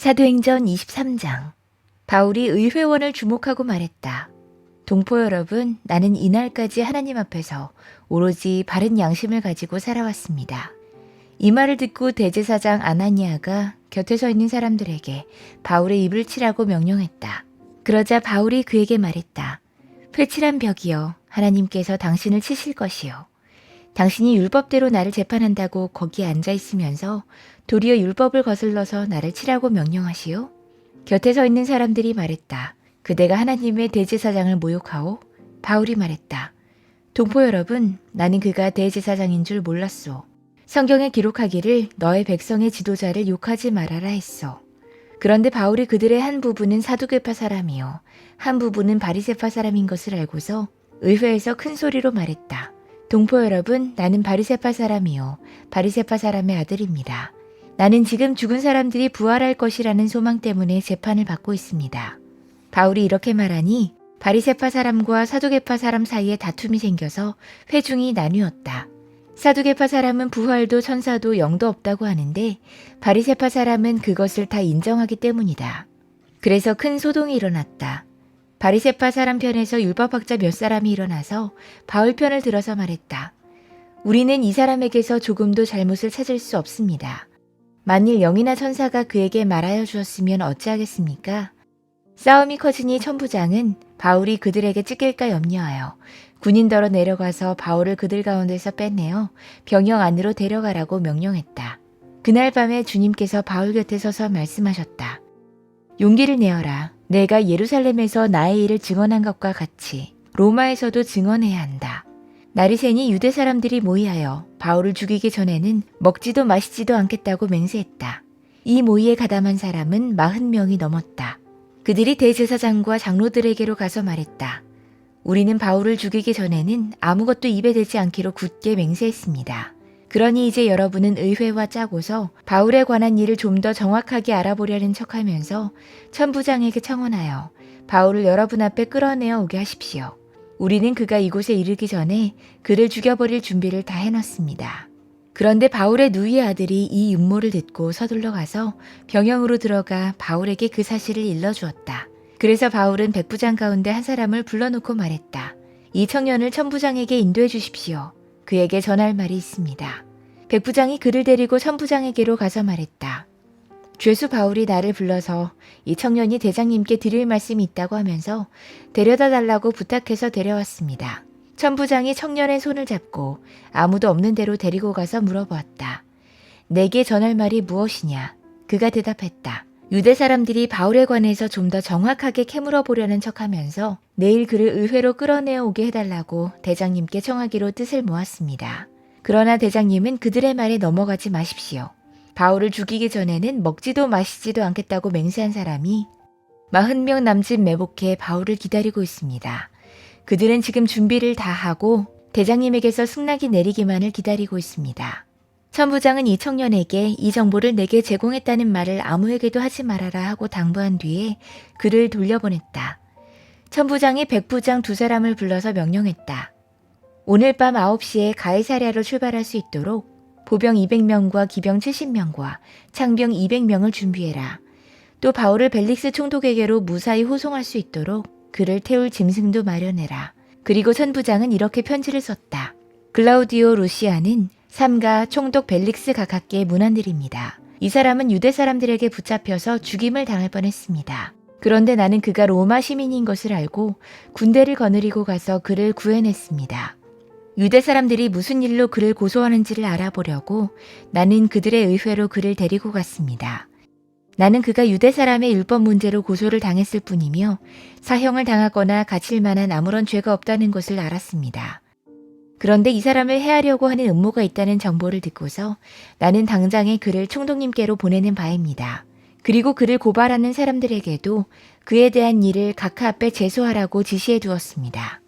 사도행전 23장. 바울이 의회원을 주목하고 말했다. 동포 여러분, 나는 이날까지 하나님 앞에서 오로지 바른 양심을 가지고 살아왔습니다. 이 말을 듣고 대제사장 아나니아가 곁에 서 있는 사람들에게 바울의 입을 치라고 명령했다. 그러자 바울이 그에게 말했다. 회칠한 벽이여, 하나님께서 당신을 치실 것이요. 당신이 율법대로 나를 재판한다고 거기에 앉아 있으면서 도리어 율법을 거슬러서 나를 치라고 명령하시오? 곁에 서 있는 사람들이 말했다. 그대가 하나님의 대제사장을 모욕하오? 바울이 말했다. 동포 여러분, 나는 그가 대제사장인 줄 몰랐소. 성경에 기록하기를 너의 백성의 지도자를 욕하지 말아라 했어. 그런데 바울이 그들의 한 부분은 사두개파 사람이요. 한 부분은 바리세파 사람인 것을 알고서 의회에서 큰 소리로 말했다. 동포 여러분, 나는 바리세파 사람이요. 바리세파 사람의 아들입니다. 나는 지금 죽은 사람들이 부활할 것이라는 소망 때문에 재판을 받고 있습니다. 바울이 이렇게 말하니 바리세파 사람과 사두개파 사람 사이에 다툼이 생겨서 회중이 나뉘었다. 사두개파 사람은 부활도 천사도 영도 없다고 하는데 바리세파 사람은 그것을 다 인정하기 때문이다. 그래서 큰 소동이 일어났다. 바리세파 사람 편에서 율법학자 몇 사람이 일어나서 바울 편을 들어서 말했다. 우리는 이 사람에게서 조금도 잘못을 찾을 수 없습니다. 만일 영이나 천사가 그에게 말하여 주었으면 어찌하겠습니까? 싸움이 커지니 천부장은 바울이 그들에게 찢길까 염려하여 군인더러 내려가서 바울을 그들 가운데서 빼내어 병영 안으로 데려가라고 명령했다. 그날 밤에 주님께서 바울 곁에 서서 말씀하셨다. 용기를 내어라. 내가 예루살렘에서 나의 일을 증언한 것과 같이 로마에서도 증언해야 한다. 새니 유대 사람들이 모이하여 바울을 죽이기 전에는 먹지도 마시지도 않겠다고 맹세했다. 이 모의에 가담한 사람은 마흔 명이 넘었다. 그들이 대제사장과 장로들에게로 가서 말했다. 우리는 바울을 죽이기 전에는 아무것도 입에 대지 않기로 굳게 맹세했습니다. 그러니 이제 여러분은 의회와 짜고서 바울에 관한 일을 좀 더 정확하게 알아보려는 척하면서 천부장에게 청원하여 바울을 여러분 앞에 끌어내어 오게 하십시오. 우리는 그가 이곳에 이르기 전에 그를 죽여버릴 준비를 다 해놨습니다. 그런데 바울의 누이의 아들이 이 음모를 듣고 서둘러 가서 병영으로 들어가 바울에게 그 사실을 일러주었다. 그래서 바울은 백부장 가운데 한 사람을 불러놓고 말했다. 이 청년을 천부장에게 인도해 주십시오. 그에게 전할 말이 있습니다. 백부장이 그를 데리고 천부장에게로 가서 말했다. 죄수 바울이 나를 불러서 이 청년이 대장님께 드릴 말씀이 있다고 하면서 데려다 달라고 부탁해서 데려왔습니다. 천부장이 청년의 손을 잡고 아무도 없는 데로 데리고 가서 물어보았다. 내게 전할 말이 무엇이냐? 그가 대답했다. 유대 사람들이 바울에 관해서 좀 더 정확하게 캐물어 보려는 척 하면서 내일 그를 의회로 끌어내어 오게 해달라고 대장님께 청하기로 뜻을 모았습니다. 그러나 대장님은 그들의 말에 넘어가지 마십시오. 바울을 죽이기 전에는 먹지도 마시지도 않겠다고 맹세한 사람이 40명 남짓 매복해 바울을 기다리고 있습니다. 그들은 지금 준비를 다 하고 대장님에게서 승낙이 내리기만을 기다리고 있습니다. 천부장은 이 청년에게 이 정보를 내게 제공했다는 말을 아무에게도 하지 말아라 하고 당부한 뒤에 그를 돌려보냈다. 천부장이 백부장 두 사람을 불러서 명령했다. 오늘 밤 9시에 가이사랴로 출발할 수 있도록 보병 200명과 기병 70명과 창병 200명을 준비해라. 또 바울을 벨릭스 총독에게로 무사히 호송할 수 있도록 그를 태울 짐승도 마련해라. 그리고 천부장은 이렇게 편지를 썼다. 글라우디오 루시아는 삼가 총독 벨릭스 가깝게 문안드립니다. 이 사람은 유대 사람들에게 붙잡혀서 죽임을 당할 뻔했습니다. 그런데 나는 그가 로마 시민인 것을 알고 군대를 거느리고 가서 그를 구해냈습니다. 유대 사람들이 무슨 일로 그를 고소하는지를 알아보려고 나는 그들의 의회로 그를 데리고 갔습니다. 나는 그가 유대 사람의 율법 문제로 고소를 당했을 뿐이며 사형을 당하거나 갇힐 만한 아무런 죄가 없다는 것을 알았습니다. 그런데 이 사람을 해하려고 하는 음모가 있다는 정보를 듣고서 나는 당장에 그를 총독님께로 보내는 바입니다. 그리고 그를 고발하는 사람들에게도 그에 대한 일을 각하 앞에 제소하라고 지시해 두었습니다.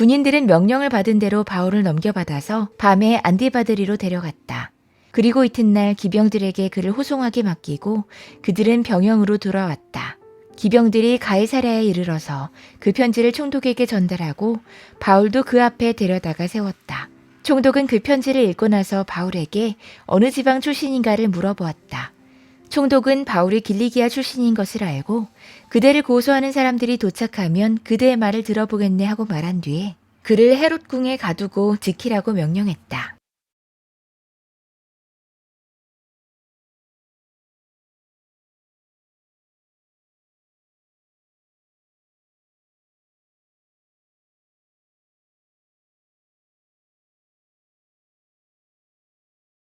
군인들은 명령을 받은 대로 바울을 넘겨받아서 밤에 안디바드리로 데려갔다. 그리고 이튿날 기병들에게 그를 호송하게 맡기고 그들은 병영으로 돌아왔다. 기병들이 가이사랴에 이르러서 그 편지를 총독에게 전달하고 바울도 그 앞에 데려다가 세웠다. 총독은 그 편지를 읽고 나서 바울에게 어느 지방 출신인가를 물어보았다. 총독은 바울이 길리기아 출신인 것을 알고 그대를 고소하는 사람들이 도착하면 그대의 말을 들어보겠네 하고 말한 뒤에 그를 헤롯궁에 가두고 지키라고 명령했다.